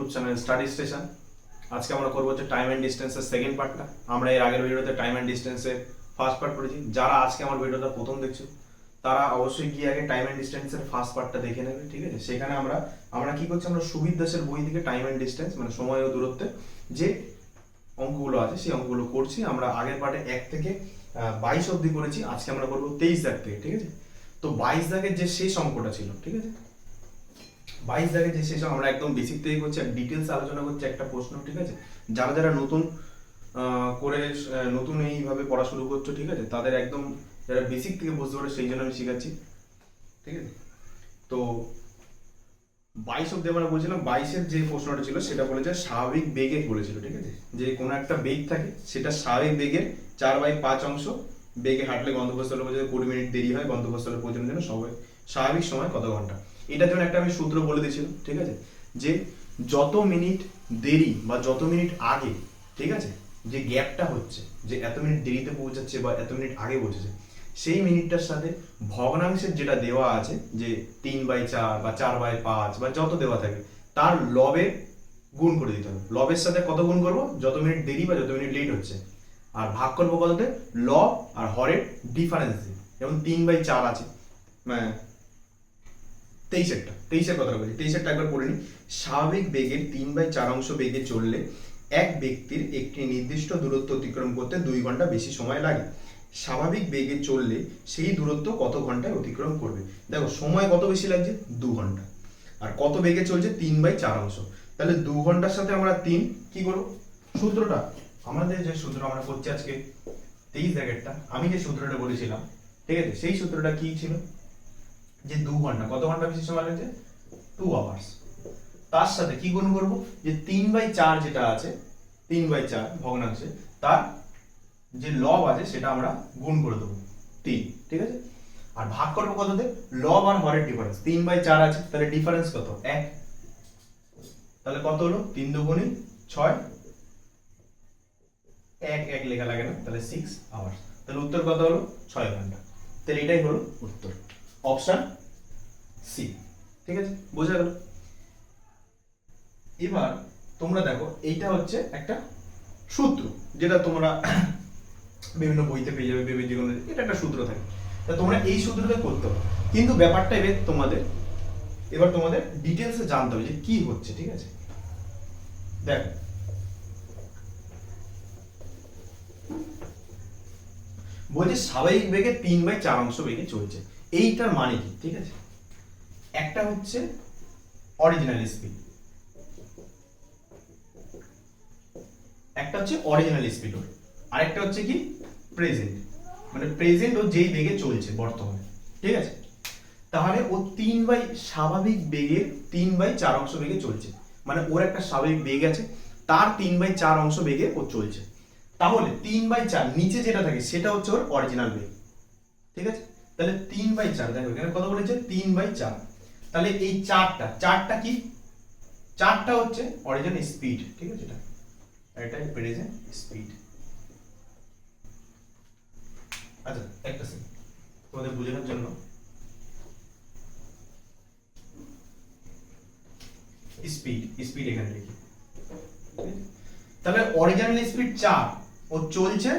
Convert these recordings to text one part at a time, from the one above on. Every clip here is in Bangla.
ইউটিউব চ্যানেল স্টাডি স্টেশন আজকে আমরা করব হচ্ছে টাইম অ্যান্ড ডিস্টেন্সের সেকেন্ড পার্টটা আমরা এর আগের ভিডিওতে টাইম অ্যান্ড ডিস্টেন্সের ফার্স্ট পার্ট করেছি। যারা আজকে আমার ভিডিওটা প্রথম দেখছ, তারা অবশ্যই গিয়ে আগে টাইম অ্যান্ড ডিস্টেন্সের ফার্স্ট পার্টটা দেখে নেবে, ঠিক আছে? সেখানে আমরা আমরা কি করছি, আমরা সুবিদ দাসের বই থেকে টাইম অ্যান্ড ডিস্টেন্স মানে সময় ও দূরত্বে যে অঙ্কগুলো আছে, সেই অঙ্কগুলো করছি। আমরা আগের পার্টে এক থেকে বাইশ অবধি করেছি। আজকে আমরা করব তেইশ দাগ থেকে, ঠিক আছে? তো বাইশ দাগের যে শেষ অঙ্কটা ছিল, ঠিক আছে? বাইশ দাগের যে শেষ আমরা একদম বেসিক থেকে করছি, আর ডিটেলস আলোচনা করছি একটা প্রশ্ন, ঠিক আছে? যারা যারা নতুন করে নতুন এইভাবে পড়া শুরু করছ, ঠিক আছে? তাদের একদম যারা বেসিক থেকে বুঝতে পারে, সেই জন্য আমি শেখাচ্ছি, ঠিক আছে? তো বাইশ অব্দি আমরা বলছিলাম, বাইশের যে প্রশ্নটা ছিল, সেটা বলেছে স্বাভাবিক বেগে বলেছিল, ঠিক আছে? যে কোনো একটা বেগ থাকে, সেটা স্বাভাবিক বেগের চার বাই পাঁচ অংশ বেগে হাঁটলে গন্তব্যস্থলে পৌঁছতে কুড়ি মিনিট দেরি হয়, গন্তব্যস্থলে পৌঁছানোর জন্য সবাই স্বাভাবিক সময় কত ঘণ্টা? এটার জন্য একটা আমি সূত্র বলে দিয়েছিলাম, ঠিক আছে? যে যত মিনিট দেরি বা যত মিনিট আগে, ঠিক আছে? যে গ্যাপটা হচ্ছে, যে এত মিনিট দেরিতে পৌঁছাচ্ছে বা এত মিনিট আগে পৌঁছেছে, সেই মিনিটটার সাথে ভগ্নাংশের যেটা দেওয়া আছে, যে তিন বাই চার বা চার বাই পাঁচ বা যত দেওয়া থাকে, তার লবে গুণ করে দিতে হবে। লবের সাথে কত গুণ করব? যত মিনিট দেরি বা যত মিনিট লেট হচ্ছে। আর ভাগ করব কততে? ল আর হরের ডিফারেন্স দিয়ে। যেমন তিন বাই চার আছে তেইশেরটা, তেইশের কথা বলছি। তেইশেরটা একবার পড়ে নি স্বাভাবিক বেগের তিন বাই চার অংশ বেগে চললে এক ব্যক্তির একটি নির্দিষ্ট দূরত্ব অতিক্রম করতে দুই ঘণ্টা বেশি সময় লাগে। স্বাভাবিক বেগে চললে সেই দূরত্ব কত ঘন্টায় অতিক্রম করবে? দেখো, সময় কত বেশি লাগছে? দু ঘণ্টা। আর কত বেগে চলছে? তিন বাই চার অংশ। তাহলে দু ঘণ্টার সাথে আমরা তিন কি করব? সূত্রটা। আমাদের যে সূত্র আমরা করছি আজকে, তেইশ জ্যাকেটটা আমি যে সূত্রটা বলেছিলাম, ঠিক আছে? সেই সূত্রটা কি ছিল? যে দু ঘণ্টা, কত ঘণ্টা বেশি সময় লাগছে? টু আওয়ার্স তার সাথে কি গুণ করব? যে তিন বাই চার যেটা আছে, তিন বাই চার, ভগ্নাংশে, তার যে লব আছে, সেটা আমরা গুণ করে দেবো। তিন, ঠিক আছে? আর ভাগ করব কততে? লব আর হরের ডিফারেন্স তিন বাই চার আছে, তাহলে ডিফারেন্স কত? এক। তাহলে কত হলো? তিন দুগুণে ছয়। এক এক লেখা লাগে না, তাহলে সিক্স আওয়ার্স তাহলে উত্তর কত হলো? ছয় ঘণ্টা। তাহলে এটাই হলো উত্তর। অপশন সি ঠিক আছে? বোঝা গেল? এবার তোমরা দেখো, এইটা হচ্ছে একটা সূত্র, যেটা তোমরা বিভিন্ন বইতে পেয়ে যাবে, বিভিন্ন জীবনে এটা একটা সূত্র থাকে। তা তোমরা এই সূত্রটা করতে হবে কিন্তু ব্যাপারটা এবার তোমাদের এবার তোমাদের ডিটেলসে জানতে হবে যে কি হচ্ছে, ঠিক আছে? দেখো। বলছে স্বাভাবিক বেগে তিন বাই চার অংশ বেগে চলছে। এইটার মানে কি? ঠিক আছে? একটা হচ্ছে অরিজিনাল স্পিড একটা হচ্ছে অরিজিনাল স্পিড ওর। আরেকটা হচ্ছে কি? প্রেজেন্ট মানে প্রেজেন্ট ও যেই বেগে চলছে বর্তমানে। ঠিক আছে? তাহলে ও তিন বাই স্বাভাবিক বেগের তিন বাই চার অংশ বেগে চলছে। মানে ওর একটা স্বাভাবিক বেগ আছে, তার তিন বাই চার অংশ বেগে ও চলছে। তাহলে তিন বাই চার নিচে যেটা থাকে, সেটা হচ্ছে ওর অরিজিনাল বেগ। ঠিক আছে? তাহলে তিন বাই চার, দেখো এখানে কত বলেছে? তিন বাই চার। তাহলে এই চারটা চারটা কি? চারটা হচ্ছে অরিজিনাল স্পিড ঠিক আছে এটা? আর এটা প্রেজেন্ট স্পিড আচ্ছা একটা সেকেন্ড তোমাদের বোঝানোর জন্য। স্পিড স্পিড এখানে লিখি। তাহলে অরিজিনাল স্পিড চার ও চলছে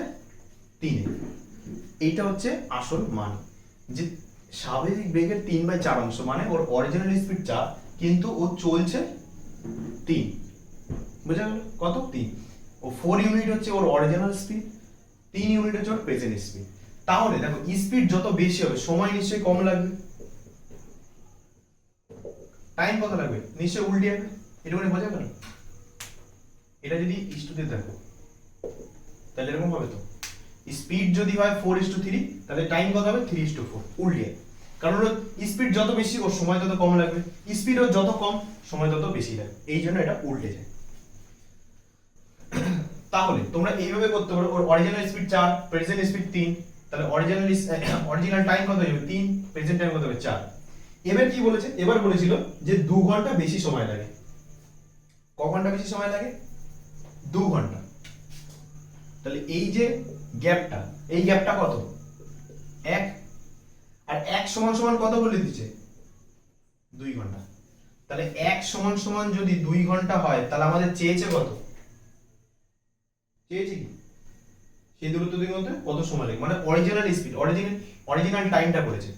তিনে। এইটা হচ্ছে আসল মান। যে স্বাভাবিক বেগের তিন বাই চার অংশ মানে ওর অরিজিনাল স্পিড চার কিন্তু ও চলছে তিন। বুঝা গেল? কত? তিন। ও ফোর ইউনিট হচ্ছে ওর অরিজিনাল স্পিড তিন ইউনিট হচ্ছে ওর প্রেজেন্ট স্পিড তাহলে দেখো স্পিড যত বেশি হবে, সময় নিশ্চয়ই কম লাগবে। টাইম কত লাগবে? নিশ্চয়ই উল্টে যাবে। এটা মানে বোঝা গেল? এটা যদি ইস্টুতে দেখো, তাহলে এরকম হবে তো? স্পিড যদি হয় ফোর ইস টু থ্রি তাহলে টাইম কত হবে? থ্রি ইস টু ফোর উল্টে। কারণ স্পিড যত বেশি ওর সময় তত কম লাগবে। স্পিড ওর যত কম, সময় তত বেশি লাগবে। এই জন্য এটা উল্টে যায়। তাহলে, তোমরা এইভাবে করতে পারো, ওর অরিজিনাল স্পিড চার প্রেজেন্ট স্পিড তিন, তাহলে অরিজিনাল অরিজিনাল টাইম কত হবে তিন প্রেজেন্ট টাইম কত হবে? চার। এবার কি বলেছে? এবার বলেছিল যে দু ঘণ্টা বেশি সময় লাগে। ক ঘণ্টা বেশি সময় লাগে? দু ঘণ্টা। তাহলে এই যে গ্যাপটা, এই গ্যাপটা কত? এক। আর এক সমান সমান কত বলে দিচ্ছে? দুই ঘণ্টা। তাহলে এক সমান সমান যদি দুই ঘণ্টা হয়, তাহলে আমাদের চেয়েছে কত? চেয়েছে কি? সেই দূরত্ব দুই মধ্যে কত সময় লাগে? মানে অরিজিনাল স্পিড অরিজিনাল অরিজিনাল টাইমটা বলেছে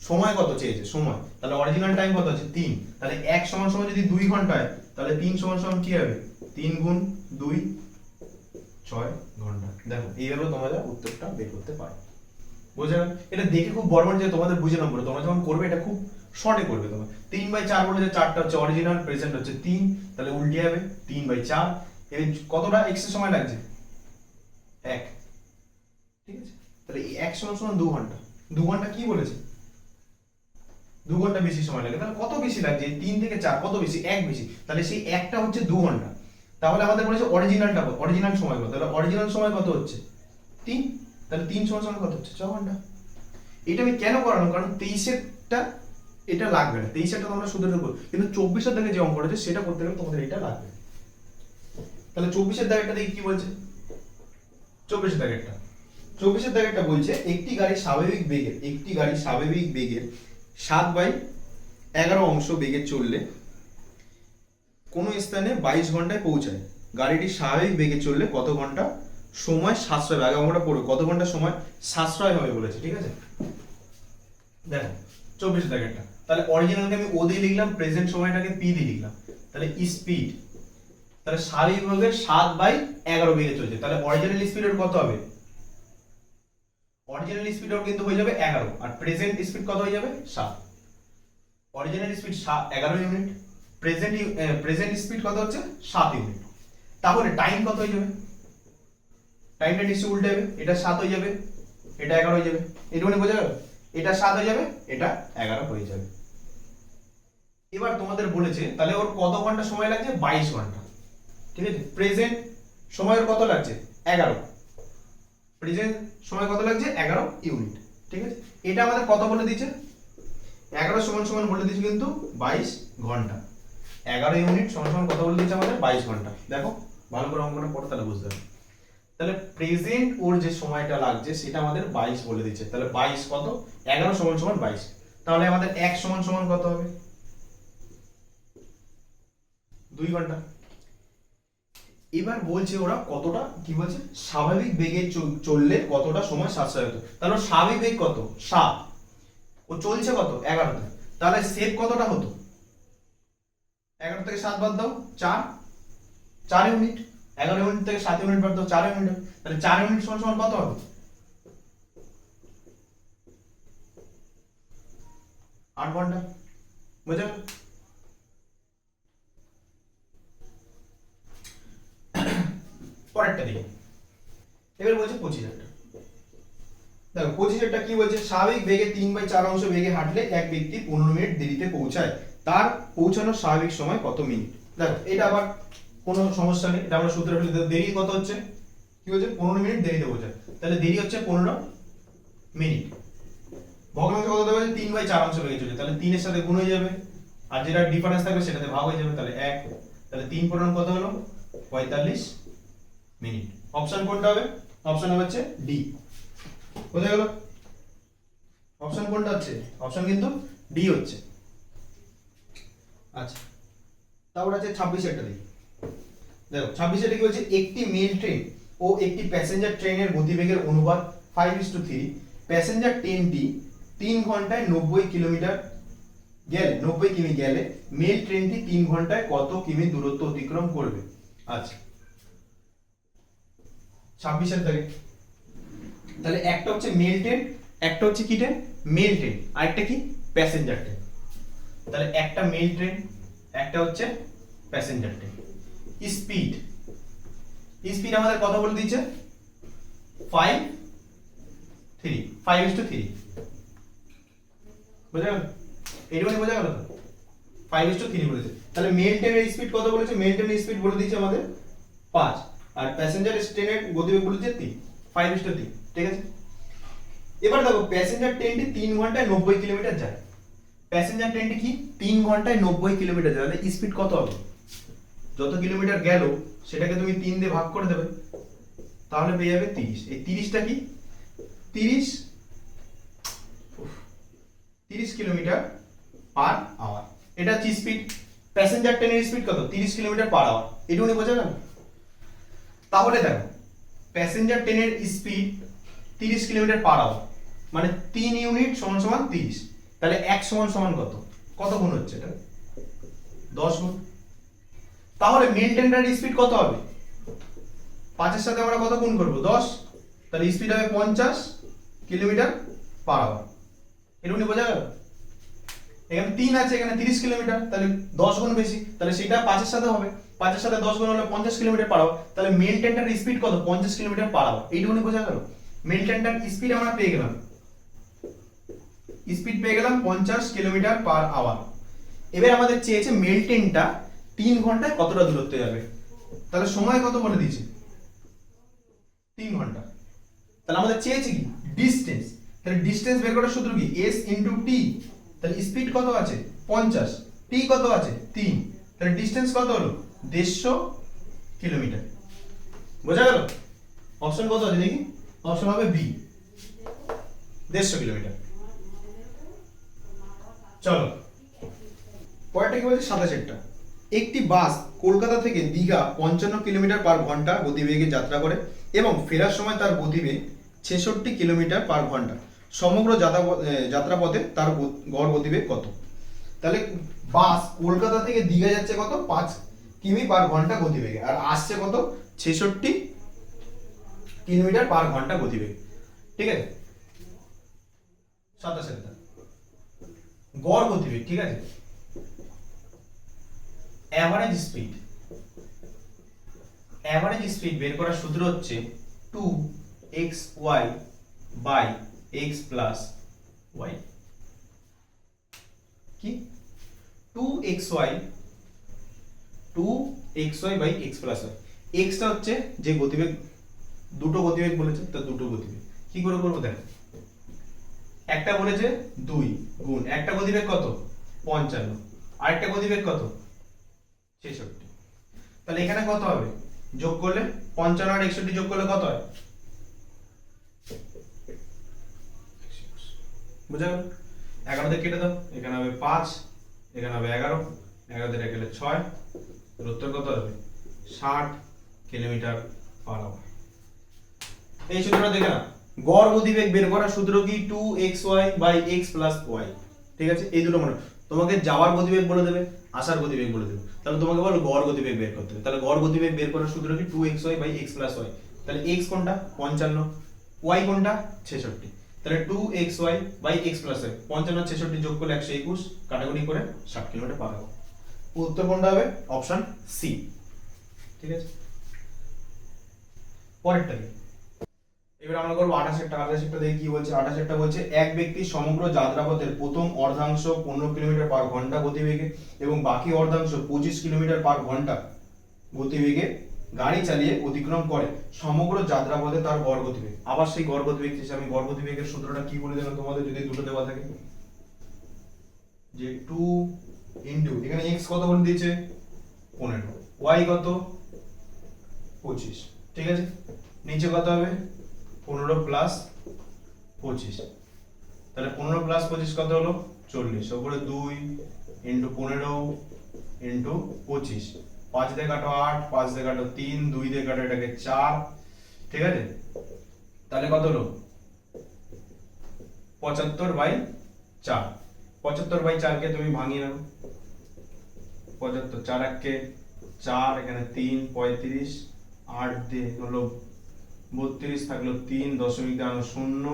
সময় কত চেয়েছে? সময়। তাহলে অরিজিনাল টাইম কত আছে? তিন। তাহলে এক সমান সমান যদি দুই ঘণ্টা হয়, তাহলে তিন সমান সমান কি হবে? তিন গুণ দুই ছয় ঘণ্টা। দেখো এইভাবে তোমরা উত্তরটা বের করতে পারো। বোঝা গেল? এটা দেখে খুব বড় যে তোমাদের বুঝে নাম বলে তোমরা যখন করবে এটা খুব শর্টে করবে তোমরা। তিন বাই চার বলে যে চারটা হচ্ছে অরিজিনাল প্রেজেন্ট হচ্ছে তিন। তাহলে উল্টে যাবে তিন বাই চার। এর কতটা এক্স সময় লাগছে? এক। ঠিক আছে? তাহলে এই এক সমান সমান দু ঘণ্টা। দু ঘণ্টা কি বলেছে? দু ঘণ্টা বেশি সময় লাগে। তাহলে কত বেশি লাগছে? তিন থেকে চার কত বেশি? এক বেশি। তাহলে সেই একটা হচ্ছে দু ঘণ্টা। তাহলে আমাদের বলেছে অরিজিনালটা অরিজিনাল সময় কত? তাহলে অরিজিনাল সময় কত হচ্ছে? তিন? তাহলে তিন সমান সময় কত হচ্ছে? ছ ঘণ্টা। এটা আমি কেন করানো কারণ তেইশেরটা এটা লাগবে না। তেইশেরটা তোমরা শুধু করব কিন্তু চব্বিশের দাগে যে অঙ্কটা আছে সেটা করতে গেলে তোমাদের এটা লাগবে। তাহলে চব্বিশের দাগেরটা দেখি কি বলছে? চব্বিশের দাগেরটা। চব্বিশের দাগেরটা বলছে, একটি গাড়ি স্বাভাবিক বেগের, একটি গাড়ি স্বাভাবিক বেগের সাত বাই এগারো অংশ বেগে চললে কোনো স্থানে বাইশ ঘন্টায় পৌঁছায়। গাড়িটি স্বাভাবিক বেগে চললে কত ঘণ্টা সময় সাশ্রয় হবে? আগে আমরা পড়ো, কত ঘণ্টা সময় সাশ্রয় হবে বলেছে, ঠিক আছে? দেখো, চব্বিশ দাগেরটা তাহলে অরিজিনালকে আমি ও দিয়ে লিখলাম প্রেজেন্ট সময়টাকে পি দিয়ে লিখলাম। তাহলে স্পিড তাহলে স্বাভাবিক সাত বাই এগারো বেগে চলছে। তাহলে অরিজিনাল স্পিডের কত হবে? অরিজিনাল স্পিড ওর কিন্তু হয়ে যাবে এগারো। আর প্রেজেন্ট স্পিড কত হয়ে যাবে? সাত। অরিজিনাল স্পিড সাত এগারো ইউনিট প্রেজেন্ট প্রেজেন্ট স্পিড কত হচ্ছে? সাত ইউনিট। তাহলে টাইম কত হয়ে যাবে? টাইমটা নিশ্চয়ই উল্টে যাবে। এটা সাত হয়ে যাবে, এটা এগারো হয়ে যাবে। এটুকুনি বোঝা যাবে এটা সাত হয়ে যাবে, এটা এগারো হয়ে যাবে। এবার তোমাদের বলেছে, তাহলে ওর কত ঘণ্টা সময় লাগছে? বাইশ ঘণ্টা। ঠিক আছে? প্রেজেন্ট সময়ের কত লাগছে? এগারো। প্রেজেন্ট সময় কত লাগছে? এগারো ইউনিট। ঠিক আছে? এটা আমাদের কত বলে দিয়েছে? এগারো সমান সমান বলে দিয়েছে কিন্তু বাইশ ঘণ্টা। এগারো ইউনিট সমান কত বলে দিয়েছে আমাদের, বাইশ ঘণ্টা। দেখো, ভালো করে অঙ্কটা পড়ো, তাহলে বুঝতে পারবে। তাহলে প্রেজেন্ট ওর যে সময়টা লাগছে, সেটা আমাদের বাইশ বলে দিচ্ছে। তাহলে বাইশ কত? এগারো সমান সমান বাইশ। তাহলে আমাদের এক সমান সমান কত হবে? দুই ঘণ্টা। এবার বলছে ওরা কতটা, কি বলছে? স্বাভাবিক বেগে চল- চললে কতটা সময় সাশ্রয় হতো? তাহলে স্বাভাবিক বেগ কত? সাত। ও চলছে কত? এগারোতে। তাহলে সেভ কতটা হতো? এগারো থেকে সাত বাদ দাও, চার। চার ইউনিট এগারো ইউনিট থেকে সাত ইউনিট বাদ দাও, চার ইউনিট তাহলে চার ইউনিট সমান সমান কত হবে? আট ঘণ্টা। বুঝা? পরেরটা দেখি। এবার বলছে পঁচিশ হাজার দেখো, পঁচিশ হাজারটা কি বলছে? স্বাভাবিক, বেগে তিন বাই চার অংশ বেগে হাঁটলে এক ব্যক্তি পনেরো মিনিট দেরিতে পৌঁছায়। তার পৌঁছানোর স্বাভাবিক সময় কত মিনিট? দেখো, এটা আবার কোনো সমস্যা নেই, এটা আমরা সূত্রে দেরি কত হচ্ছে? কি বলছে? পনেরো মিনিট দেরিতে পৌঁছায় তাহলে দেরি হচ্ছে পনেরো মিনিট। ভগ্নাংশ কত দেবে তিন বাই চার অংশ বেগে চলছে। তাহলে তিনের সাথে গুণ হয়ে যাবে। আর যেটা ডিফারেন্স থাকবে সেটাতে ভাগ হয়ে যাবে, তাহলে এক। তাহলে তিন পূরণ কত হলো? পঁয়তাল্লিশ মিনিট। অপশন কোনটা হবে? অপশন হচ্ছে ডি বোঝা গেল? অপশন কোনটা হচ্ছে? অপশন কিন্তু ডি হচ্ছে। আচ্ছা। তারপর আছে ছাব্বিশেরটা দেখি দেখো ছাব্বিশেরটা কি বলছে? একটি মেল ট্রেন ও একটি প্যাসেঞ্জার ট্রেনের গতিবেগের অনুপাত five is to three passenger ট্রেনটি তিন ঘন্টায় নব্বই কিলোমিটার গেলে, নব্বই কিমি গেলে মেল ট্রেনটি তিন ঘন্টায় কত কিমি দূরত্ব অতিক্রম করবে? আচ্ছা। ছাব্বিশের তারিখ। তাহলে একটা হচ্ছে মেল ট্রেন একটা হচ্ছে কি ট্রেন মেল ট্রেন আরেকটা কি? প্যাসেঞ্জার ট্রেন তাহলে একটা মেল ট্রেন একটা হচ্ছে প্যাসেঞ্জার ট্রেন স্পিড স্পিড আমাদের কত বলে দিয়েছে? Five three five is to three বোঝা গেল এইটুকুনি বোঝা গেল তো? ফাইভ ইস টু থ্রি বলেছে তাহলে মেল ট্রেনের স্পিড কত বলেছে? মেল ট্রেনের স্পিড বলে দিয়েছে আমাদের পাঁচ। আর প্যাসেঞ্জার ট্রেনের গতিবেগ বলেছে তিন। ফাইভ ইস টু থ্রি ঠিক আছে? এবার দেখো প্যাসেঞ্জার ট্রেনটি তিন ঘন্টায় নব্বই কিলোমিটার যায়। প্যাসেঞ্জার ট্রেনটি কি? তিন ঘন্টায় নব্বই কিলোমিটার তাহলে স্পিড কত হবে? যত কিলোমিটার গেল, সেটাকে তুমি তিন দিয়ে ভাগ করে দেবে। তাহলে পেয়ে যাবে তিরিশ। এই তিরিশটা কি? তিরিশ তিরিশ কিলোমিটার পার আওয়ার এটা হচ্ছে স্পিড প্যাসেঞ্জার ট্রেনের স্পিড কত? তিরিশ কিলোমিটার পার আওয়ার এটুকুনি বোঝা গেল? তাহলে দেখো প্যাসেঞ্জার ট্রেনের স্পিড তিরিশ কিলোমিটার পার আওয়ার মানে তিন ইউনিট সমান সমান তিরিশ। তাহলে এক সমান সমান কত? কত গুণ হচ্ছে এটা? দশ গুণ। তাহলে মেন ট্রেনটার স্পিড কত হবে? পাঁচের সাথে আমরা কত গুণ করব? দশ। তাহলে স্পিড হবে পঞ্চাশ কিলোমিটার পার আওয়ার এটুকুনি বোঝা গেল? এখানে তিন আছে, এখানে তিরিশ কিলোমিটার, তাহলে দশ গুণ বেশি। তাহলে সেটা পাঁচের সাথে হবে। পাঁচের সাথে দশ গুণ হলে পঞ্চাশ কিলোমিটার পার আওয়ার তাহলে মেন ট্রেনটার স্পিড কত? পঞ্চাশ কিলোমিটার পার আওয়ার এইটুকুনি বোঝা গেল? মেন ট্রেনটার স্পিড আমরা পেয়ে গেলাম। স্পিড পেয়ে গেলাম পঞ্চাশ কিলোমিটার পার আওয়ার এবার আমাদের চেয়েছে মেল ট্রেনটা তিন ঘন্টায় কতটা দূরত্বে যাবে? তাহলে সময় কত বলে দিয়েছে? তিন ঘণ্টা। তাহলে আমাদের চেয়েছে কি? ডিস্টেন্স তাহলে ডিস্টেন্স বের করার সূত্র কি? এস ইন্টু টি তাহলে স্পিড কত আছে? পঞ্চাশ। টি কত আছে? তিন। তাহলে ডিস্টেন্স কত হলো? দেড়শো কিলোমিটার। বোঝা গেল? অপশন কত আছে দেখি? অপশন হবে বি দেড়শো কিলোমিটার। চলো। পরেরটা কি বলছে সাতাশেরটা একটি। বাস কলকাতা থেকে দীঘা পঞ্চান্ন কিলোমিটার পার ঘণ্টা গতিবেগে যাত্রা করে এবং ফেরার সময় তার গতিবেগ ছেষট্টি কিলোমিটার পার ঘণ্টা। সমগ্র যাত্রাপথে তার গড় গতিবেগ কত? তাহলে বাস কলকাতা থেকে দীঘা যাচ্ছে কত? পাঁচ কিমি পার ঘণ্টা গতিবেগে। আর আসছে কত? ছেষট্টি কিলোমিটার পার ঘণ্টা গতিবেগ। ঠিক আছে? সাতাশের গড় গতিবেগ ঠিক আছে? অ্যাভারেজ স্পিড অ্যাভারেজ স্পিড বের করার সূত্র হচ্ছে two X Y by X plus Y কি? Two X Y two X Y by X plus Y extra হচ্ছে যে গতিবেগ, দুটো গতিবেগ বলেছে, তো দুটো গতিবেগ। কি করে করব দেখো? একটা বলেছে দুই গুণ। একটা গতিবেগ কত? পঞ্চান্ন। আরেকটা গতিবেগ কত? ছেষট্টি। তাহলে এখানে কত হবে? যোগ করলে পঞ্চান্ন আর একষট্টি যোগ করলে কত হয়? বুঝা গেল? এগারো দিয়ে কেটে দাও। এখানে হবে পাঁচ, এখানে হবে এগারো এগারো দিয়ে গেলে ছয়। উত্তর কত হবে? ষাট কিলোমিটার পার আওয়ার এই সূত্রটা দেখে না গড় গতিবেগ বের করার সূত্র কি? Two X Y by X plus Y ঠিক আছে? এই দুটো মনে। তোমাকে যাওয়ার গতিবেগ বলে দেবে, আসার গতিবেগ বলে দেবে। তাহলে তোমাকে বলো গড় গতিবেগ বের করতে হবে। তাহলে গড় গতিবেগ বের করার সূত্র কি? Two X Y by X plus Y তাহলে এক্স কোনটা? পঞ্চান্ন। ওয়াই কোনটা? ছেষট্টি। তাহলে two X Y by X plus Y পঞ্চান্ন, ছেষট্টি যোগ করলে একশো একুশ, কাটাকুটি করে ষাট কিলোমিটার পার হবে। উত্তর কোনটা হবে? Option C. ঠিক আছে? পরেরটা কি? এবার আমরা করব আঠাশেরটা আঠাশেরটা দেখি কি বলছে? আঠাশেরটা বলছে, এক ব্যক্তি সমগ্র যাত্রাপথের প্রথম অর্ধাংশ পনেরো কিলোমিটার পার ঘণ্টা গতিবেগে এবং বাকি অর্ধাংশ পঁচিশ কিলোমিটার পার ঘণ্টা গতিবেগে গাড়ি চালিয়ে অতিক্রম করে। সমগ্র যাত্রাপথে তার গড় গতিবেগ। আবার সেই গড় গতিবেগ হিসেবে আমি গড় গতিবেগের সূত্রটা কি বলে দিলাম তোমাদের? যদি দুটো দেওয়া থাকে। যে টু ইন্টু, এখানে এক্স কত বলে দিয়েছে? পনেরো। ওয়াই কত? পঁচিশ। ঠিক আছে? নিচে কত হবে? পনেরো প্লাস পঁচিশ। তাহলে পনেরো প্লাস পঁচিশ কত হলো? চল্লিশ। ওপরে দুই ইন্টু পনেরো ইন্টু পঁচিশ। পাঁচ দিয়ে কাটো আট, পাঁচ দিয়ে কাটো তিন, দুই দিয়ে কাটো এটাকে চার। ঠিক আছে? তাহলে কত হলো? পঁচাত্তর বাই চার। পঁচাত্তর বাই চারকে তুমি ভাঙিয়ে নাও। পঁচাত্তর, চার এককে চার, এখানে তিন, পঁয়ত্রিশ, আট দিয়ে হলো বত্রিশ থাকল তিন দশমিক দাঁড়ানো শূন্য,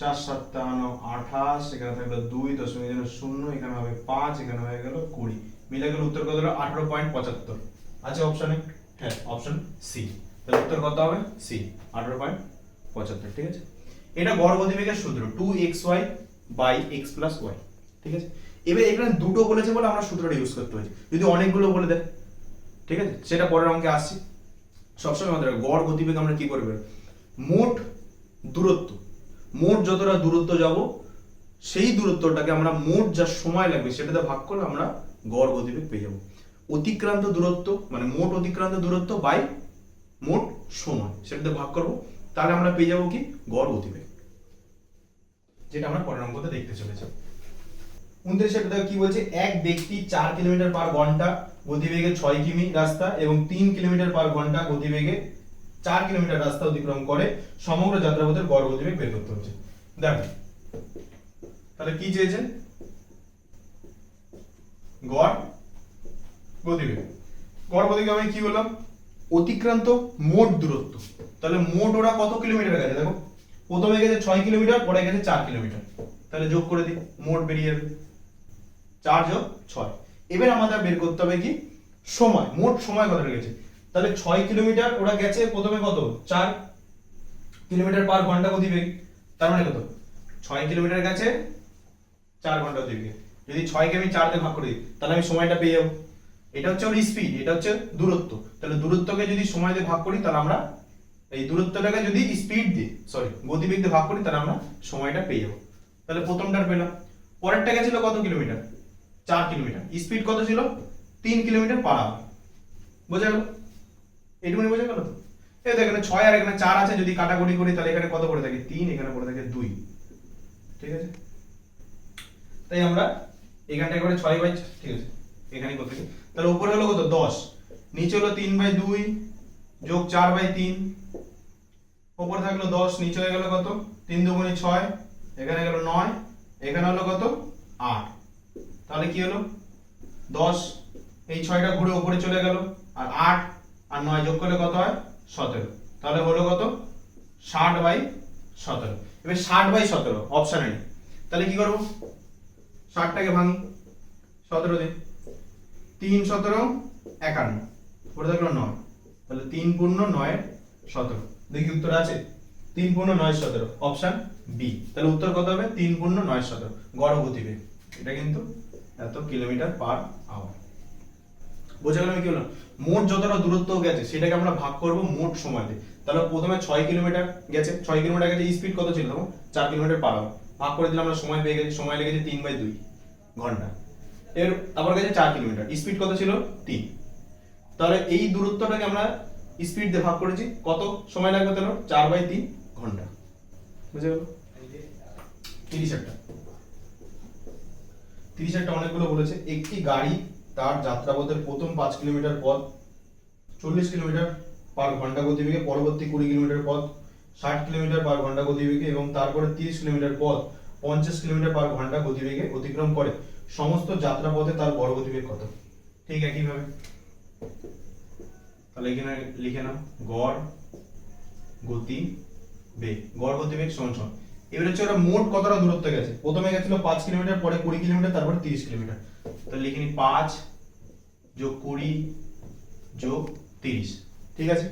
চার সাতটা আনো আঠাশ, এখানে থাকল দুই দশমিক দাঁড়ানো শূন্য, এখানে হবে পাঁচ, এখানে হয়ে গেল কুড়ি। মিলে গেল উত্তর কত হলো? আঠারো পয়েন্ট পঁচাত্তর। আছে অপশনে হ্যাঁ অপশন সি তাহলে উত্তর কত হবে? সি আঠারো পয়েন্ট পঁচাত্তর, ঠিক আছে? এটা গড় সূত্র two X Y by X plus Y ঠিক আছে? এবার এখানে দুটো বলেছে বলে আমরা সূত্রটা ইউজ করতে হয়েছে যদি অনেকগুলো বলে দেয়, ঠিক আছে? সেটা পরের অঙ্কে আসছি। সবসময় আমাদের গড়, গতিবেগ আমরা কি করবে? মোট দূরত্ব। মোট যতটা দূরত্ব যাব, সেই দূরত্বটাকে আমরা মোট যা সময় লাগবে সেটাতে ভাগ করলে আমরা গড়, গতিবেগ পেয়ে যাব। অতিক্রান্ত দূরত্ব মানে মোট অতিক্রান্ত দূরত্ব বাই মোট সময়, সেটাতে ভাগ করব। তাহলে আমরা পেয়ে যাব কি? গড়, গতিবেগ। যেটা আমরা পরের অঙ্কতে দেখতে চলেছি। কি বলছে? এক ব্যক্তি চার কিলোমিটার পার ঘণ্টা গতিবেগে ছয় কিমি রাস্তা এবং তিন কিলোমিটার পার ঘণ্টা গতিবেগে চার কিলোমিটার রাস্তা অতিক্রম করে সমগ্র যাত্রাপথের গড় গতিবেগ বের করতে হচ্ছে। দেখো, তাহলে কি গড় গতিবেগ। গড় গতিবেগ আমি কি বললাম? অতিক্রান্ত মোট দূরত্ব। তাহলে মোট ওরা কত কিলোমিটার গেছে? দেখো, প্রথমে গেছে ছয় কিলোমিটার, পরে গেছে চার কিলোমিটার। তাহলে যোগ করে দিই, মোট বেরিয়ে যাবে। চার যোগ ছয়। এবার আমাদের বের করতে হবে কি? সময়, মোট সময় কত লেগেছে তাহলে ছয় কিলোমিটার ওরা গেছে প্রথমে কত? চার কিলোমিটার পার ঘণ্টা গতিবেগ তার মানে কত? ছয় কিলোমিটার গেছে, চার ঘণ্টা গতিবেগে যদি ছয়কে আমি চার দিয়ে ভাগ করে দিই, তাহলে আমি সময়টা পেয়ে যাব। এটা হচ্ছে ওর স্পিড এটা হচ্ছে দূরত্ব। তাহলে দূরত্বকে যদি সময় দিয়ে ভাগ করি, তাহলে আমরা এই দূরত্বটাকে যদি স্পিড দিয়ে সরি গতিবেগ দিয়ে ভাগ করি, তাহলে আমরা সময়টা পেয়ে যাব। তাহলে প্রথমটার পেলাম। পরেরটা গেছিল কত কিলোমিটার? চার কিলোমিটার। স্পিড কত ছিল? তিন কিলোমিটার পার আওয়ার বোঝা গেল? এইটুকুনি বোঝা গেল তো? এই দেখেন ছয় আর এখানে চার আছে, যদি কাটাকুটি করি, তাহলে এখানে কত পড়ে থাকে? তিন, এখানে পড়ে থাকে দুই। ঠিক আছে? তাই আমরা এখানটা করে ছয় বাই ঠিক আছে? এখানে কত তাহলে উপরে হলো কত? দশ। নিচে হলো তিন বাই দুই, যোগ চার বাই তিন। উপরে থাকল দশ, নিচে হয়ে গেল কত? তিন দুগুণি ছয়, এখানে গেল নয়, এখানে হলো কত? আট। তাহলে কি হলো? দশ, এই ছয়টা ঘুরে উপরে চলে গেল, আর আট আর নয় যোগ করলে কত হয়? সতেরো। তাহলে হলো কত? ষাট বাই সতেরো। এবার ষাট বাই সতেরো অপশানে নেই তাহলে কি করব? ষাটটাকে ভাঙি, সতেরো দিন। তিন সতেরো, একান্ন। পড়ে থাকল নয়। তাহলে তিন পূর্ণ নয়, সতেরো। দেখি উত্তর আছে? তিন পূর্ণ নয়, সতেরো। অপশান বি তাহলে উত্তর কত হবে? তিন পূর্ণ নয়, সতেরো। গতিবেগ। এটা কিন্তু এত কিলোমিটার পার আওয়ার বোঝা গেল আমি কি বললাম? মোট যতটা দূরত্ব গেছে, সেটাকে আমরা ভাগ করব মোট সময় দিয়ে। তাহলে প্রথমে ছয় কিলোমিটার গেছে, ছয় কিলোমিটার গেছে স্পিড কত ছিল তখন? চার কিলোমিটার পার আওয়ার ভাগ করে দিলে আমরা সময় পেয়ে গেছি, সময় লেগেছে তিন বাই দুই ঘণ্টা। এর তারপর গেছে চার কিলোমিটার। স্পিড কত ছিল? তিন। তাহলে এই দূরত্বটাকে আমরা স্পিড দিয়ে ভাগ করেছি, কত সময় লাগবে তাহলে? চার বাই তিন ঘণ্টা। বুঝে গেল? তিরিশ একটা। তিরিশ একটা অনেকগুলো বলেছে। একটি গাড়ি তার যাত্রাপথের প্রথম পাঁচ কিলোমিটার পথ, চল্লিশ কিলোমিটার পার ঘণ্টা গতিবেগে পরবর্তী কুড়ি কিলোমিটার পথ, ষাট কিলোমিটার পার ঘণ্টা গতিবেগে এবং তারপরে তিরিশ কিলোমিটার পথ, পঞ্চাশ কিলোমিটার পার ঘণ্টা গতিবেগে অতিক্রম করে। সমস্ত যাত্রাপথে তার গড় গতিবেগ কত? ঠিক একইভাবে। তাহলে এখানে লিখে নাও, গড় গতি বেগ গড় গতিবেগ সমান সমান। এবার হচ্ছে ওরা মোট কতটা দূরত্ব গেছে? প্রথমে গেছিল পাঁচ কিলোমিটার, পরে কুড়ি কিলোমিটার, তারপরে তিরিশ কিলোমিটার। তাহলে লিখে নি পাঁচ যোগ কুড়ি যোগ তিরিশ। ঠিক আছে?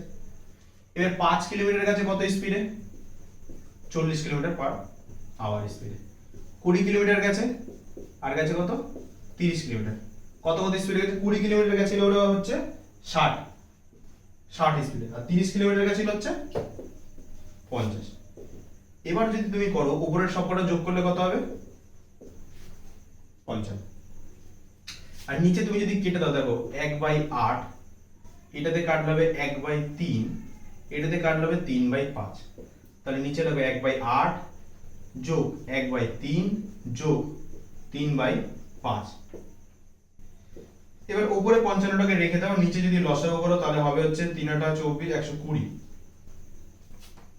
এবার পাঁচ কিলোমিটার গেছে কত স্পিডে চল্লিশ কিলোমিটার পার আওয়ার স্পিডে কুড়ি কিলোমিটার গেছে, আর গেছে কত? তিরিশ কিলোমিটার। কত কত স্পিডে গেছে? কুড়ি কিলোমিটার গেছিল ওটা হচ্ছে ষাট। ষাট স্পিডে আর তিরিশ কিলোমিটার গেছিল হচ্ছে পঞ্চাশ। এবার যদি তুমি করো, উপরের সবকটা যোগ করলে কত হবে? পঞ্চান্ন আর নিচে তুমি যদি কেটে দাও, দেখো, এক বাই আট, এটাতে কাটলে হবে এক বাই তিন, এটাতে কাটলে হবে তিন বাই পাঁচ। তাহলে নিচে দেখো, এক বাই আট যোগ এক বাই তিন যোগ তিন বাই পাঁচ। এবার উপরে পঞ্চান্নটাকে রেখে দাও, নিচে যদি লসাগু করো, তাহলে হবে হচ্ছে তিন আটা চব্বিশ, একশো কুড়ি।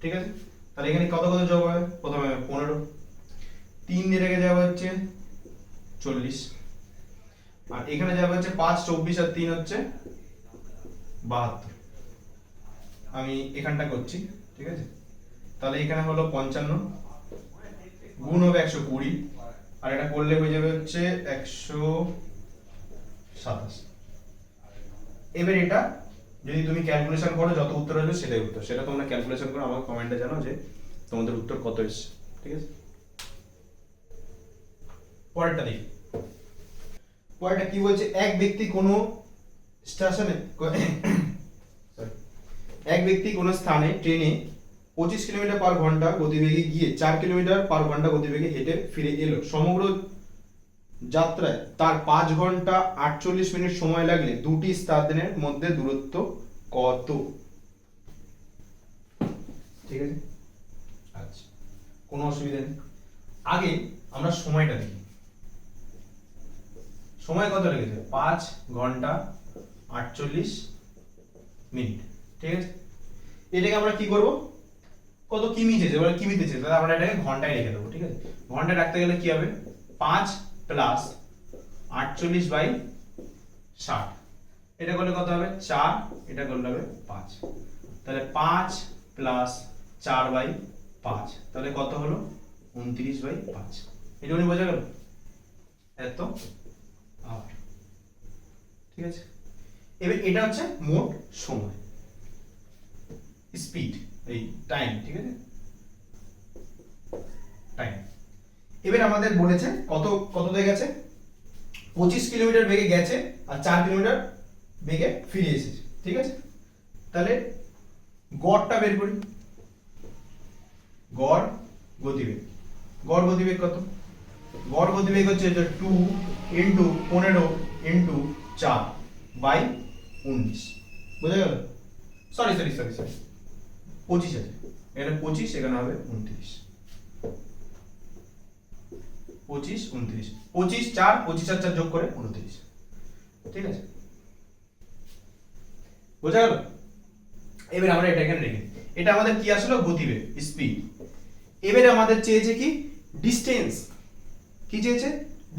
ঠিক আছে? তাহলে এখানে কত কত যোগ হবে? প্রথমে পনেরো। তিন দিয়ে রেখে যাবে হচ্ছে চল্লিশ। আর এখানে যাবে হচ্ছে পাঁচ, চব্বিশ আর তিন হচ্ছে বাহাত্তর। আমি এখানটা করছি, ঠিক আছে? তাহলে এখানে হলো পঞ্চান্ন, গুণ হবে একশো কুড়ি, আর এটা করলে হয়ে যাবে হচ্ছে একশো সাতাশ। এবার এটা যদি তুমি ক্যালকুলেশন করো, যত উত্তর আসবে সেটাই উত্তর। সেটা তোমরা ক্যালকুলেশন করো আমাকে কমেন্টে জানাও যে তোমাদের উত্তর কত এসছে, ঠিক আছে? পরেরটা দেখি। পরেরটা কি বলছে? এক ব্যক্তি কোনো স্টেশনে এক ব্যক্তি কোনো স্থানে, ট্রেনে পঁচিশ কিলোমিটার পার ঘণ্টা গতিবেগে গিয়ে, চার কিলোমিটার পার ঘণ্টা গতিবেগে হেঁটে ফিরে এলো। সমগ্র যাত্রায় তার পাঁচ ঘণ্টা আটচল্লিশ মিনিট সময় লাগলে দুটি স্থানের মধ্যে দূরত্ব কত? ঠিক আছে? আচ্ছা কোনো অসুবিধা নেই। আগে আমরা সময়টা দেখি। সময় কত লেগেছে? পাঁচ ঘণ্টা আটচল্লিশ মিনিট। ঠিক আছে? এটাকে আমরা কি করব? কত কিমি চেয়েছে? কিমিতে চেয়েছে। তাহলে আমরা এটাকে ঘন্টায় রেখে দেবো। ঠিক আছে? ঘন্টায় রাখতে গেলে কি হবে? পাঁচ প্লাস আটচল্লিশ বাই ষাট। এটা করলে কত হবে? চার। এটা করলে হবে পাঁচ। তাহলে পাঁচ প্লাস চার বাই পাঁচ। তাহলে কত হলো? উনত্রিশ বাই পাঁচ। এটুকুনি বোঝা গেল এত আবার। ঠিক আছে? এবার এটা হচ্ছে মোট সময়। স্পিড এই টাইম ঠিক আছে? টাইম এবার আমাদের বলেছে কত কত দিয়ে গেছে পঁচিশ কিলোমিটার বেগে গেছে আর চার কিলোমিটার বেগে ফিরে এসেছে, ঠিক আছে? তাহলে গড়টা বের করি। গড় গতিবেগ। গড় গতিবেগ কত? গড় গতিবেগ হচ্ছে যে টু ইন্টু পনেরো ইন্টু চার বাই উনিশ। বোঝা গেল? Sorry sorry sorry sorry. পঁচিশ আছে। এখানে পঁচিশ, এখানে হবে উনত্রিশ। পঁচিশ, উনত্রিশ। পঁচিশ, চার, পঁচিশ আর চার যোগ করে উনত্রিশ। ঠিক আছে? বোঝা গেল? এবার আমরা এটা এখানে রেখে এটা আমাদের কি আসলো? গতিবেগ স্পিড এবারে আমাদের চেয়েছে কি? ডিস্টেন্স কি চেয়েছে?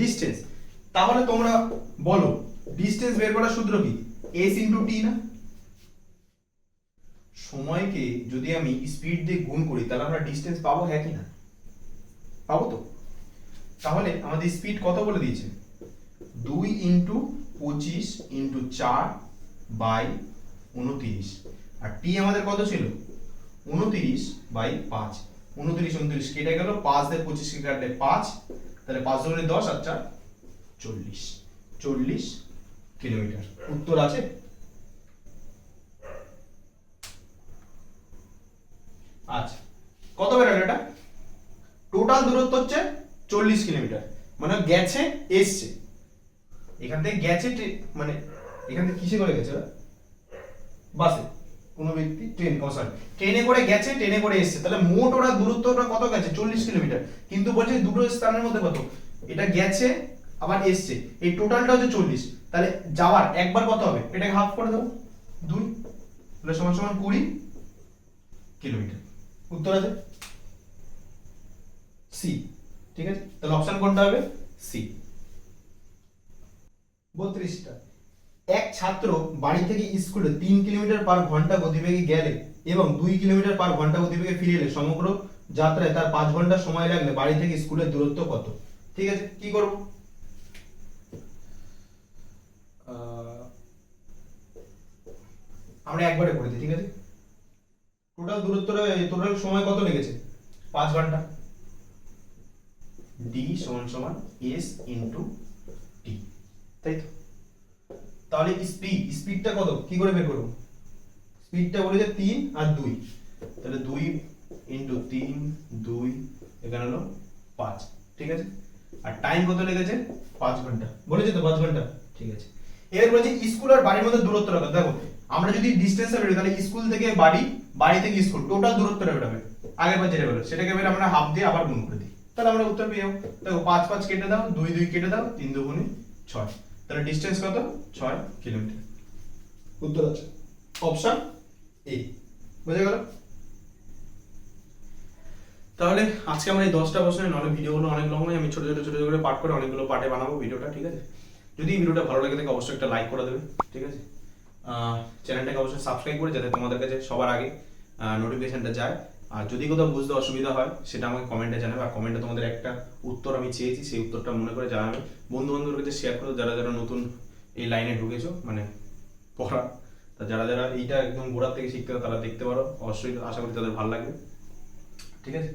ডিস্টেন্স তাহলে তোমরা বলো ডিস্টেন্স বের করার সূত্র কি? এস ইন্টু টি না? সময়কে যদি আমি স্পিড দিয়ে গুণ করি, তাহলে আমরা ডিস্টেন্স পাবো হ্যাঁ কি না? পাবো তো? তাহলে আমাদের স্পিড কত বলে দিয়েছে? দুই ইন্টু পঁচিশ ইন্টু চার বাই উনতিরিশ। আর টি আমাদের কত ছিল? উনতিরিশ বাই পাঁচ। উনতিরিশ উনতিরিশ কেটে গেল, পাঁচ দিয়ে পঁচিশকে কাটলে পাঁচ, তাহলে পাঁচ ধরে দশ আর চার চল্লিশ। চল্লিশ কিলোমিটার। উত্তর আছে আচ্ছা কত বেরোলো এটা টোটাল দূরত্ব হচ্ছে চল্লিশ কিলোমিটার। মানে গেছে, এসছে। এখান থেকে গেছে মানে এখান থেকে কিসে করে গেছে? বাসে। কোনো ব্যক্তি ট্রেন, ও সরি ট্রেনে করে গেছে, ট্রেনে করে এসছে। তাহলে মোট ওরা দূরত্বটা কত গেছে? চল্লিশ কিলোমিটার। কিন্তু বলছে দুটো স্থানের মধ্যে কত? এটা গেছে, আবার এসছে। এই টোটালটা হচ্ছে চল্লিশ। তাহলে যাওয়ার একবার কত হবে? এটাকে হাফ করে দেবো। দুই তাহলে সমান সমান কুড়ি কিলোমিটার। উত্তর আছে? সি। ঠিক আছে? তাহলে অপশন কোনটা হবে? সি বত্রিশটা। এক ছাত্র বাড়ি থেকে স্কুলে তিন কিলোমিটার পার ঘণ্টা গতিবেগে গেলে এবং দুই কিলোমিটার পার ঘণ্টা গতিবেগে ফিরে এলে সমগ্র যাত্রায় তার পাঁচ ঘণ্টা সময় লাগলে বাড়ি থেকে স্কুলের দূরত্ব কত? ঠিক আছে? কি করব? আমরা একবারে করে দিই, ঠিক আছে? টোটাল দূরত্বটা টোটাল সময় কত লেগেছে? পাঁচ ঘণ্টা। ডি সমান সমান এস ইন্টু টি তাই তো? তাহলে স্পিড স্পিডটা কত? কি করে বের করব? স্পিডটা বলেছে তিন আর দুই। তাহলে দুই ইন্টু তিন, দুই, এখানে হলো পাঁচ, ঠিক আছে? আর টাইম কত লেগেছে? পাঁচ ঘণ্টা। বলেছে তো পাঁচ ঘণ্টা? ঠিক আছে। এবার বলেছে স্কুল আর বাড়ির মধ্যে দূরত্ব রাখো। দেখো, আমরা যদি ডিস্টেন্সটা বেরোই, তাহলে স্কুল থেকে বাড়ি বাড়ি থেকে স্কুল টোটাল দূরত্বটা বেরোবে আগের বার যেটা বেরোলো সেটাকে এবার আমরা হাফ দিয়ে আবার গুণ করে দিই। তাহলে আমরা উত্তর পেয়ে যাব। দেখো, পাঁচ পাঁচ কেটে দাও, দুই দুই কেটে দাও, তিন দুগুণে ছয়। তাহলে ডিস্টেন্স কত? ছয় কিলোমিটার উত্তর আছে। অপশন এ বুঝে গেল? তাহলে আজকে আমরা এই দশটা বছরে নাহলে ভিডিওগুলো অনেক লং হয় আমি ছোটো ছোটো ছোটো ছোট করে পার্ট করে অনেকগুলো পার্টে বানাবো ভিডিওটা, ঠিক আছে? যদি ভিডিওটা ভালো লাগে থাকে অবশ্যই একটা লাইক করে দেবে, ঠিক আছে? চ্যানেলটাকে অবশ্যই সাবস্ক্রাইব করে, যাতে তোমাদের কাছে সবার আগে নোটিফিকেশনটা যায়। আর যদি কোথাও বুঝতে অসুবিধা হয়, সেটা আমাকে কমেন্টে জানাবে। আর কমেন্টে তোমাদের একটা উত্তর আমি চেয়েছি, সেই উত্তরটা মনে করে জানাবে। বন্ধু বান্ধবের কাছে শেয়ার করো, যারা যারা নতুন এই লাইনে ঢুকেছো মানে পড়া, তা যারা যারা এইটা একদম গোড়ার থেকে শিখতে তারা দেখতে পারো। অবশ্যই আশা করি তাদের ভালো লাগবে। ঠিক আছে?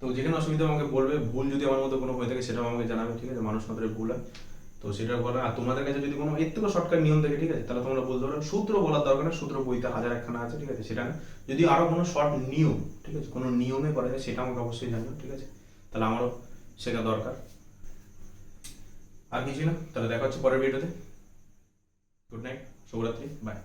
তো যেখানে অসুবিধা আমাকে বলবে। ভুল যদি আমার মতো কোনো হয়ে থাকে, সেটাও আমাকে জানাবে। ঠিক আছে? মানুষ মাত্র ভুল হয়। তো সেটা বলে, আর তোমাদের কাছে যদি কোনো এর থেকেও শর্টকাট নিয়ম থাকে, ঠিক আছে? তাহলে তোমরা বলতে পারো, সূত্র বলার দরকার না সূত্র বইতে হাজার একখানা আছে, ঠিক আছে? সেটা যদি আরও কোনো শর্ট নিয়ম, ঠিক আছে? কোনো নিয়মে করা যায়, সেটা আমাকে অবশ্যই জানো ঠিক আছে? তাহলে আমারও শেখা দরকার। আর কিছু না? তাহলে দেখা হচ্ছে পরের ভিডিওতে গুড নাইট শুভরাত্রি বাই